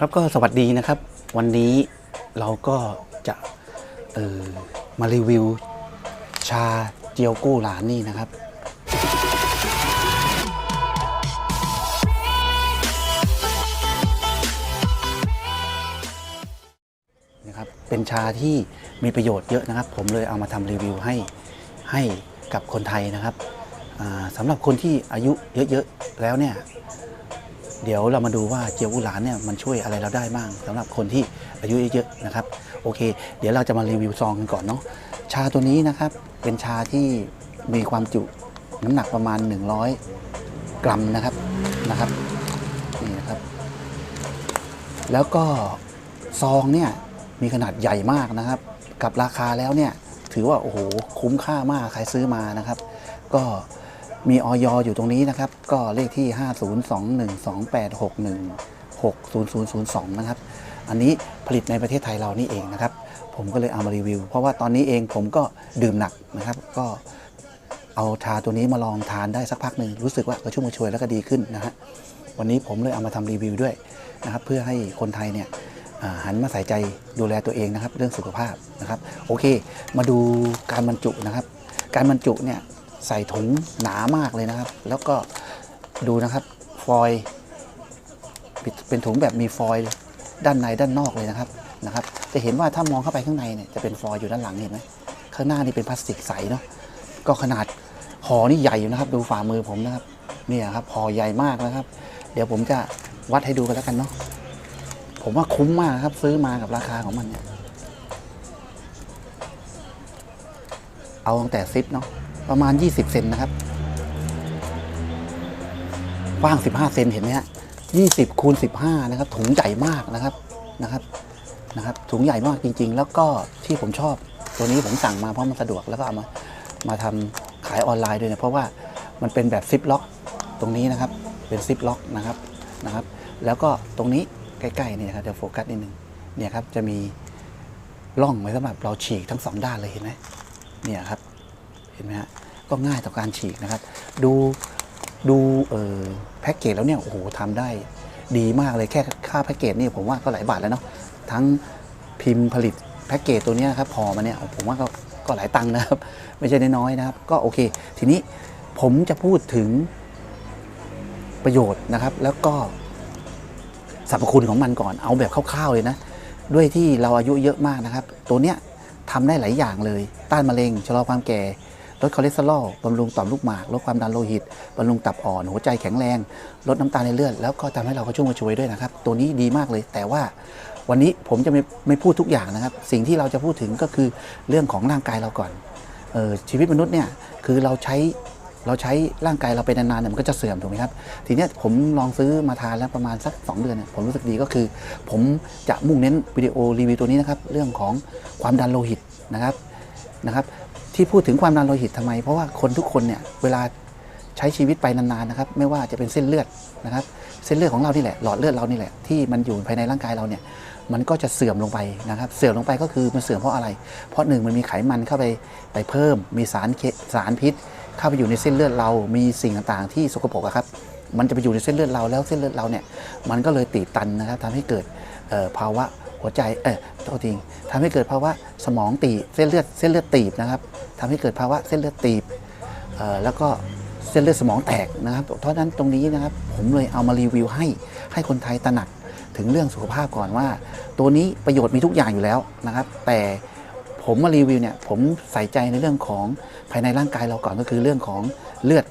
ครับก็สวัสดีนะครับ วันนี้เราก็จะเออมารีวิว ชาเจียวกู้หลานนี่นะครับ นะครับ เป็นชาที่มีประโยชน์เยอะนะครับ ผมเลยเอามาทำรีวิวให้ให้กับคนไทยนะครับสำหรับคนที่อายุเยอะๆแล้วเนี่ย เดี๋ยวเรามาดูว่าเจียวอุหลานเนี่ยมันช่วยอะไรเราได้บ้างสำหรับคนที่อายุเยอะๆนะครับโอเค เดี๋ยวเราจะมารีวิวซองกันก่อนเนาะชาตัวนี้นะครับเป็นชาที่มีความจุน้ำหนักประมาณ 100 กรัมนะครับนะครับนี่นะครับ แล้วก็ซองเนี่ยมีขนาดใหญ่มากนะครับ กับราคาแล้วเนี่ยถือว่าโอ้โหคุ้มค่ามากใครซื้อมานะครับ ก็ มีออยอยู่ตรงนี้นะครับ ก็เลขที่ 5021286160002 นะครับ อันนี้ผลิตในประเทศไทยเรานี่เองนะครับ ผมก็เลยเอามารีวิว เพราะว่าตอนนี้เองผมก็ดื่มหนักนะครับ ก็เอาชาตัวนี้มาลองทานได้สักพักหนึ่งรู้สึกว่ากระชุ่มกระชวยแล้วก็ดีขึ้นนะฮะวันนี้ผมเลยเอามาทำรีวิวด้วยนะครับ เพื่อให้คนไทยเนี่ยหันมาใส่ใจดูแลตัวเองนะครับ เรื่องสุขภาพนะครับ โอเค มาดูการบรรจุนะครับ การบรรจุเนี่ย ใส่ถุงหนามากเลยนะครับ แล้วก็ดูนะครับฟอยเป็นถุงแบบมีฟอยด้านในด้านนอกเลยนะครับนะครับ จะเห็นว่าถ้ามองเข้าไปข้างในเนี่ยจะเป็นฟอยอยู่ด้านหลังเห็นไหมข้างหน้านี่เป็นพลาสติกใสเนาะก็ขนาดห่อนี่ใหญ่อยู่นะครับ ดูฝ่ามือผมนะครับเนี่ยครับห่อใหญ่มากนะครับ เดี๋ยวผมจะวัดให้ดูกันแล้วกันเนาะผมว่าคุ้มมากครับ ซื้อมากับราคาของมันเนี่ยเอาตั้งแต่ซิปเนาะ ประมาณ 20 เซนนะครับ กว้าง 15 เซนเห็นไหมฮะ20คูณ15 นะครับ ถุงใหญ่มากนะครับนะครับนะครับถุงใหญ่มากจริง ๆ แล้วก็ที่ผมชอบ ตัวนี้ผมสั่งมาเพราะมันสะดวกแล้วก็เอามามาทำขายออนไลน์ด้วยเนี่ยเพราะว่ามันเป็นแบบซิปล็อกตรงนี้นะครับเป็นซิปล็อกนะครับนะครับ แล้วก็ตรงนี้ใกล้ๆนี่ยครับเดี๋ยวโฟกัสนิดนึงเนี่ยครับจะมีร่องไว้สำหรับเราฉีกทั้งสองด้านเลยเห็นไหมเนี่ยครับเห็นไหมฮะ ก็ง่ายต่อการฉีกนะครับ ดูดูแพ็กเกจแล้วเนี่ยโอ้โหทำได้ดีมากเลยแค่ค่าแพ็กเกจนี่ผมว่าก็หลายบาทแล้วเนาะทั้งพิมพ์ผลิตแพ็กเกจตัวนี้นะครับพอมาเนี่ยผมว่าก็ก็หลายตังค์นะครับ ไม่ใช่น้อยๆนะครับ ก็โอเค ทีนี้ผมจะพูดถึงประโยชน์นะครับ แล้วก็สรรพคุณของมันก่อนเอาแบบคร่าวๆเลยนะ ด้วยที่เราอายุเยอะมากนะครับ ตัวเนี้ยทำได้หลายอย่างเลย ต้านมะเร็งชะลอความแก่ ลดคอเลสเตอรอลบำรุงต่อมลูกหมากลดความดันโลหิตบำรุงตับอ่อนหัวใจแข็งแรง ลดน้ำตาลในเลือดแล้วก็ทำให้เรากระชุ่มกระชวยด้วยนะครับ ตัวนี้ดีมากเลย แต่ว่าวันนี้ผมจะไม่ไม่พูดทุกอย่างนะครับ สิ่งที่เราจะพูดถึงก็คือเรื่องของร่างกายเราก่อนออชีวิตมนุษย์เนี่ยคือเราใช้เราใช้ร่างกายเราไปนานๆเนี่ยมันก็จะเสื่อมถูกไหมครับ ทีนี้ผมลองซื้อมาทานแล้วประมาณสัก 2 เดือนเนี่ยผมรู้สึกดีก็คือ ผมจะมุ่งเน้นวิดีโอรีวิวตัวนี้นะครับ เรื่องของความดันโลหิตนะครับนะครับ ที่พูดถึงความดันโลหิตทำไม เพราะว่าคนทุกคนเนี่ยเวลาใช้ชีวิตไปนานๆนะครับ ไม่ว่าจะเป็นเส้นเลือดนะครับ เส้นเลือดของเรานี่แหละหลอดเลือดเรานี่แหละที่มันอยู่ภายในร่างกายเราเนี่ยมันก็จะเสื่อมลงไปนะครับ เสื่อมลงไปก็คือมันเสื่อมเพราะอะไร เพราะหนึ่งมันมีไขมันเข้าไปไปเพิ่ม มีสารเคสารพิษ เข้าไปอยู่ในเส้นเลือดเรา มีสิ่งต่างๆ ที่สกปรกครับ มันจะไปอยู่ในเส้นเลือดเราแล้วเส้นเลือดเราเนี่ยมันก็เลยตีบตันนะครับทำให้เกิดภาวะ หัวใจเออโทษทีทำให้เกิดภาวะสมองตีบเส้นเลือดเส้นเลือดตีบนะครับทำให้เกิดภาวะเส้นเลือดตีบแล้วก็เส้นเลือดสมองแตกนะครับเพราะนั้นตรงนี้นะครับผมเลยเอามารีวิวให้ให้คนไทยตระหนักถึงเรื่องสุขภาพก่อนว่า ตัวนี้ประโยชน์มีทุกอย่างอยู่แล้วนะครับ แต่ผมมารีวิวเนี่ยผมใส่ใจในเรื่องของภายในร่างกายเราก่อนก็คือเรื่องของเลือด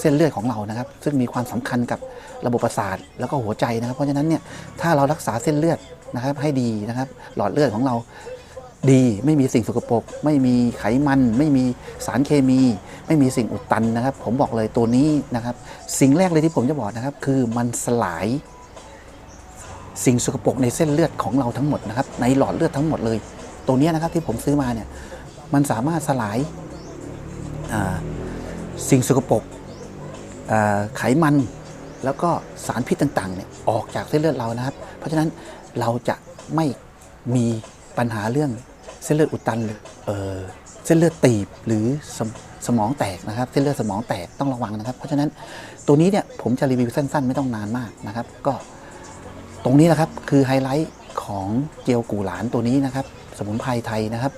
เส้นเลือดของเรานะครับ ซึ่งมีความสำคัญกับระบบประสาทแล้วก็หัวใจนะครับ เพราะฉะนั้นเนี่ยถ้าเรารักษาเส้นเลือดนะครับให้ดีนะครับ หลอดเลือดของเราดีไม่มีสิ่งสกปรกไม่มีไขมัน ไม่มีสารเคมี ไม่มีสิ่งอุดตันนะครับ ผมบอกเลยตัวนี้นะครับ สิ่งแรกเลยที่ผมจะบอกนะครับ คือมันสลาย สิ่งสกปรกในเส้นเลือดของเราทั้งหมดนะครับ ในหลอดเลือดทั้งหมดเลย ตัวนี้นะครับที่ผมซื้อมาเนี่ยมันสามารถสลายสิ่งสกปรก ไขมันแล้วก็สารพิษต่างๆเนี่ยออกจากเส้นเลือดเรานะครับ เพราะฉะนั้นเราจะไม่มีปัญหาเรื่องเส้นเลือดอุดตันหรือเส้นเลือดตีบหรือสมสมองแตกนะครับ เส้นเลือดสมองแตกต้องระวังนะครับ เพราะฉะนั้นตัวนี้เนี่ยผมจะรีวิวสั้น ๆ ไม่ต้องนานมากนะครับ ก็ตรงนี้นะครับคือไฮไลท์ของเจียวกูหลานตัวนี้นะครับ สมุนไพรไทยนะครับ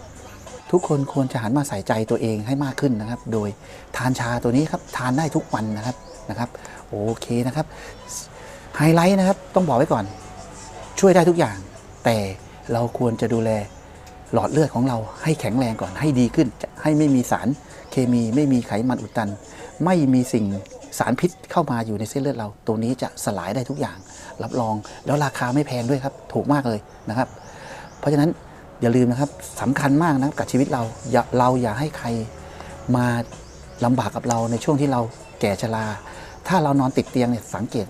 ทุกคนควรจะหันมาใส่ใจตัวเองให้มากขึ้นนะครับ โดยทานชาตัวนี้ครับทานได้ทุกวันนะครับนะครับ โอเคนะครับไฮไลท์นะครับต้องบอกไว้ก่อน ช่วยได้ทุกอย่าง แต่เราควรจะดูแลหลอดเลือดของเราให้แข็งแรงก่อนให้ดีขึ้นจะให้ไม่มีสารเคมีไม่มีไขมันอุดตัน ไม่มีสิ่งสารพิษเข้ามาอยู่ในเส้นเลือดเรา ตัวนี้จะสลายได้ทุกอย่าง รับรองแล้วราคาไม่แพงด้วยครับ ถูกมากเลยนะครับ เพราะฉะนั้น อย่าลืมนะครับสำคัญมากนะกับชีวิตเราอย่าเราอย่าให้ใครมาลำบากกับเราในช่วงที่เราแก่ชราถ้าเรานอนติดเตียงเนี่ยสังเกต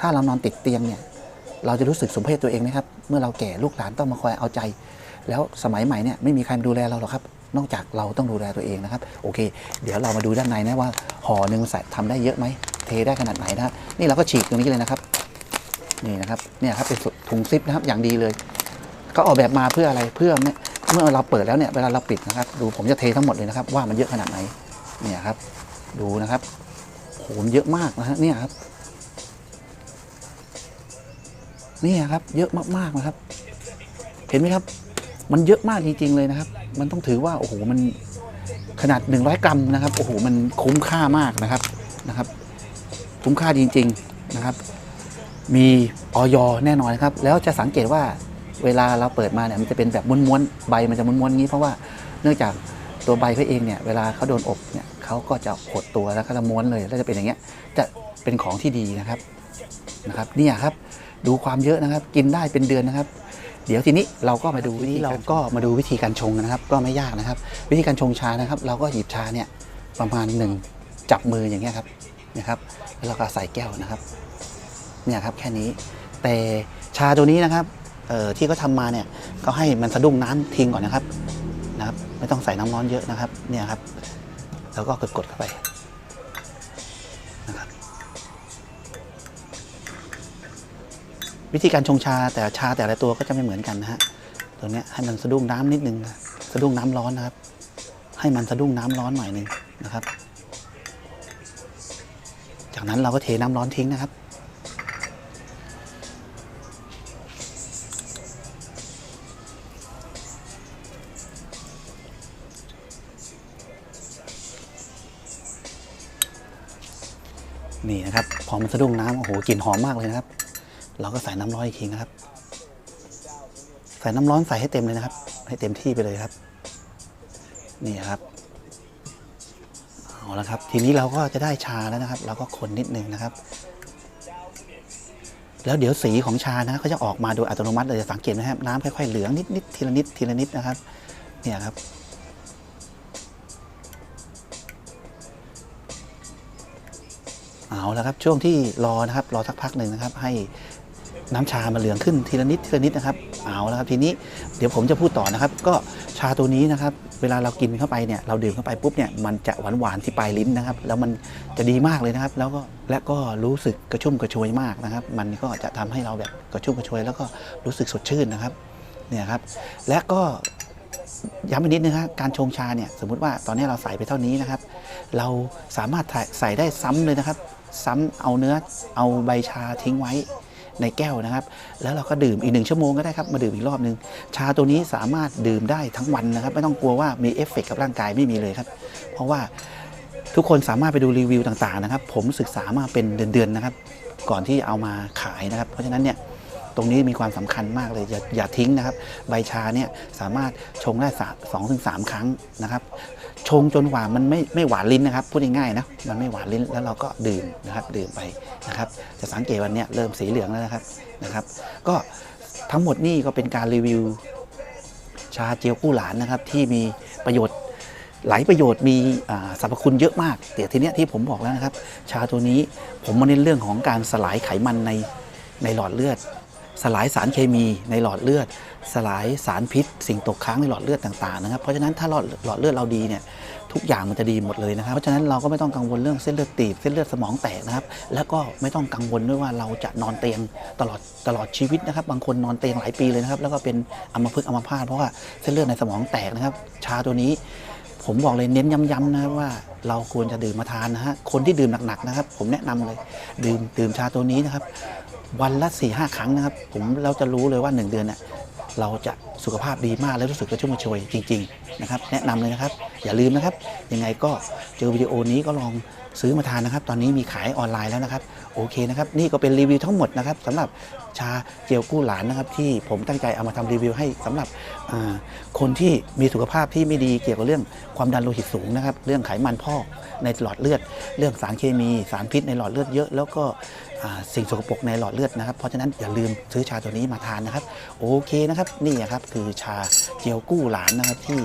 ถ้าเรานอนติดเตียงเนี่ยเราจะรู้สึกสมเพชตัวเองไหมครับ เมื่อเราแก่ลูกหลานต้องมาคอยเอาใจ แล้วสมัยใหม่เนี่ยไม่มีใครมาดูแลเราหรอกครับ นอกจากเราต้องดูแลตัวเองนะครับ โอเค เดี๋ยวเรามาดูด้านในนะว่าห่อหนึ่งใส่ทำได้เยอะไหมเทได้ขนาดไหนนะนี่เราก็ฉีกตรงนี้เลยนะครับ นี่นะครับเนี่ยครับเป็นถุงซิปนะครับอย่างดีเลย ก็ออกแบบมาเพื่ออะไรเพื่อเมื่อเราเปิดแล้วเนี่ยเวลาเราปิดนะครับ ดูผมจะเททั้งหมดเลยนะครับ ว่ามันเยอะขนาดไหนเนี่ยครับ ดูนะครับโหมเยอะมากนะฮะเนี่ยครับนี่ครับ เยอะมากๆนะครับ เห็นไหมครับ มันเยอะมากจริงๆเลยนะครับ มันต้องถือว่าโอ้โหมันขนาด 100 กรัมนะครับโอ้โหมันคุ้มค่ามากนะครับนะครับ คุ้มค่าจริง ๆนะครับ มีออยแน่นอนนะครับ แล้วจะสังเกตว่า เวลาเราเปิดมาเนี่ยมันจะเป็นแบบม้วนๆใบมันจะม้วนๆอย่างนี้เพราะว่าเนื่องจากตัวใบเขาเองเนี่ยเวลาเขาโดนอบเนี่ยเขาก็จะหดตัวแล้วก็จะม้วนเลยแล้วจะเป็นอย่างเงี้ยจะเป็นของที่ดีนะครับนะครับเนี่ยครับดูความเยอะนะครับ กินได้เป็นเดือนนะครับ เดี๋ยวทีนี้เราก็มาดูวิธีเราก็มาดูวิธีการชงนะครับ ก็ไม่ยากนะครับ วิธีการชงชานะครับ เราก็หยิบชาเนี่ยประมาณหนึ่งจับมืออย่างเงี้ยครับนะครับแล้วเราก็ใส่แก้วนะครับเนี่ยครับแค่นี้แต่ชาตัวนี้นะครับ ที่เขาทำมาเนี่ยก็ให้มันสะดุ้งน้ำทิ้งก่อนนะครับนะครับ ไม่ต้องใส่น้ำร้อนเยอะนะครับเนี่ยครับ แล้วก็กดๆเข้าไปนะครับ วิธีการชงชาแต่ชาแต่ละตัวก็จะไม่เหมือนกันนะฮะตัวเนี้ยให้มันสะดุ้งน้ำนิดนึงสะดุ้งน้ำร้อนนะครับ ให้มันสะดุ้งน้ำร้อนหน่อยนึงนะครับ จากนั้นเราก็เทน้ำร้อนทิ้งนะครับ นี่นะครับพอมันสะดุ้งน้ำโอ้โหกลิ่นหอมมากเลยนะครับ เราก็ใส่น้ำร้อนอีกทีนะครับ ใส่น้ำร้อนใส่ให้เต็มเลยนะครับ ให้เต็มที่ไปเลยครับ นี่ครับเอาละครับ ทีนี้เราก็จะได้ชาแล้วนะครับ เราก็คนนิดนึงนะครับ แล้วเดี๋ยวสีของชานะก็จะออกมาโดยอัตโนมัติเลยจะสังเกตนะครับน้ำค่อยๆเหลืองนิดๆทีละนิดทีละนิดนะครับ เนี่ยครับ เอาและครับช่วงที่รอนะครับรอสักพักหนึ่งนะครับ ให้น้ำชามาเหลืองขึ้นทีละนิดทีละนิดนะครับเอาและครับทีนี้เดี๋ยวผมจะพูดต่อนะครับ ก็ชาตัวนี้นะครับ เวลาเรากินเข้าไปเนี่ยเราดื่มเข้าไปปุ๊บเนี่ยมันจะหวานหวานๆที่ปลายลิ้นนะครับ แล้วมันจะดีมากเลยนะครับ แล้วก็และก็รู้สึกกระชุ่มกระชวยมากนะครับ มันก็จะทำให้เราแบบกระชุ่มกระชวย แล้วก็รู้สึกสดชื่นนะครับเนี่ยครับ และก็ย้ำอีกนิดนึงครับการชงชาเนี่ยสมมุติว่าตอนนี้เราใส่ไปเท่านี้นะครับ เราสามารถใส่ได้ซ้ำเลยนะครับ ซ้ำเอาเนื้อเอาใบชาทิ้งไว้ในแก้วนะครับ แล้วเราก็ดื่มอีกหนึ่งชั่วโมงก็ได้ครับ มาดื่มอีกรอบนึง ชาตัวนี้สามารถดื่มได้ทั้งวันนะครับ ไม่ต้องกลัวว่ามีเอฟเฟกต์กับร่างกายไม่มีเลยครับ เพราะว่าทุกคนสามารถไปดูรีวิวต่างๆนะครับ ผมศึกษามาเป็นเดือนๆนะครับ ก่อนที่เอามาขายนะครับ เพราะฉะนั้นเนี่ยตรงนี้มีความสำคัญมากเลยอย่าอย่าทิ้งนะครับ ใบชาเนี่ยสามารถชงได้สองถึงสามครั้งนะครับ ชงจนกว่ามันไม่ไม่หวานลิ้นนะครับพูดง่ายๆนะมันไม่หวานลิ้นแล้วเราก็ดื่มนะครับดื่มไปนะครับ จะสังเกตวันนี้เริ่มสีเหลืองแล้วนะครับนะครับ ก็ทั้งหมดนี่ก็เป็นการรีวิวชาเจียวกู้หลานนะครับ ที่มีประโยชน์หลายประโยชน์มีสรรพคุณเยอะมากเดี๋ยวทีเนี้ยที่ผมบอกแล้วนะครับ ชาตัวนี้ผมมาเน้นเรื่องของการสลายไขมันในในหลอดเลือด สลายสารเคมีในหลอดเลือด สลายสารพิษ สิ่งตกค้างในหลอดเลือดต่างๆนะครับเพราะฉะนั้นถ้าหลอดหลอดเลือดเราดีเนี่ยทุกอย่างมันจะดีหมดเลยนะครับเพราะฉะนั้นเราก็ไม่ต้องกังวลเรื่องเส้นเลือดตีบเส้นเลือดสมองแตกนะครับแล้วก็ไม่ต้องกังวลด้วยว่าเราจะนอนเตียงตลอดตลอดชีวิตนะครับ บางคนนอนเตียงหลายปีเลยนะครับแล้วก็เป็นอัมพฤกษ์อัมพาตเพราะว่าเส้นเลือดในสมองแตกนะครับชาตัวนี้ผมบอกเลยเน้นย้ำๆนะครับว่าเราควรจะดื่มมาทานนะฮะคนที่ดื่มหนักๆนะครับ ผมแนะนำเลย ดื่มดื่มชาตัวนี้นะครับ วันละ4ี่ห้าครั้งนะครับ ผมเราจะรู้เลยว่า 1 เดือนเนี่ยเราจะสุขภาพดีมากและรู้สึกกระชุ่มกระชวยจริง ๆ นะครับ แนะนำเลยนะครับ อย่าลืมนะครับ ยังไงก็เจอวิดีโอนี้ก็ลองซื้อมาทานนะครับ ตอนนี้มีขายออนไลน์แล้วนะครับ โอเคนะครับ นี่ก็เป็นรีวิวทั้งหมดนะครับสำหรับชาเจียวกู้หลานนะครับ ที่ผมตั้งใจเอามาทำรีวิวให้สำหรับคนที่มีสุขภาพที่ไม่ดีเกี่ยวกับเรื่องความดันโลหิตสูงนะครับ เรื่องไขมันพอกในหลอดเลือด เรื่องสารเคมี สารพิษในหลอดเลือดเยอะ แล้วก็ สิ่งสกปรกในหลอดเลือดนะครับ เพราะฉะนั้นอย่าลืมซื้อชาตัวนี้มาทานนะครับ โอเคนะครับนี่ครับคือชาเจียวกู้หลานนะครับที่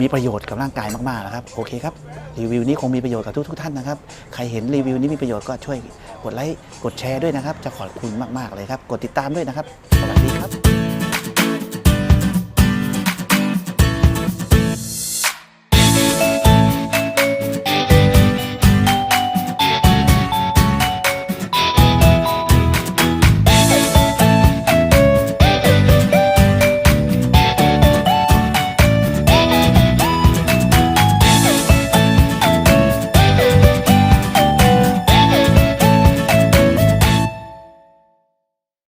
มีประโยชน์กับร่างกายมากๆนะครับ โอเคครับ รีวิวนี้คงมีประโยชน์กับทุกๆท่านนะครับ ใครเห็นรีวิวนี้มีประโยชน์ก็ช่วยกดไลค์กดแชร์ด้วยนะครับ จะขอบคุณมากๆเลยครับ กดติดตามด้วยนะครับสวัสดีครับ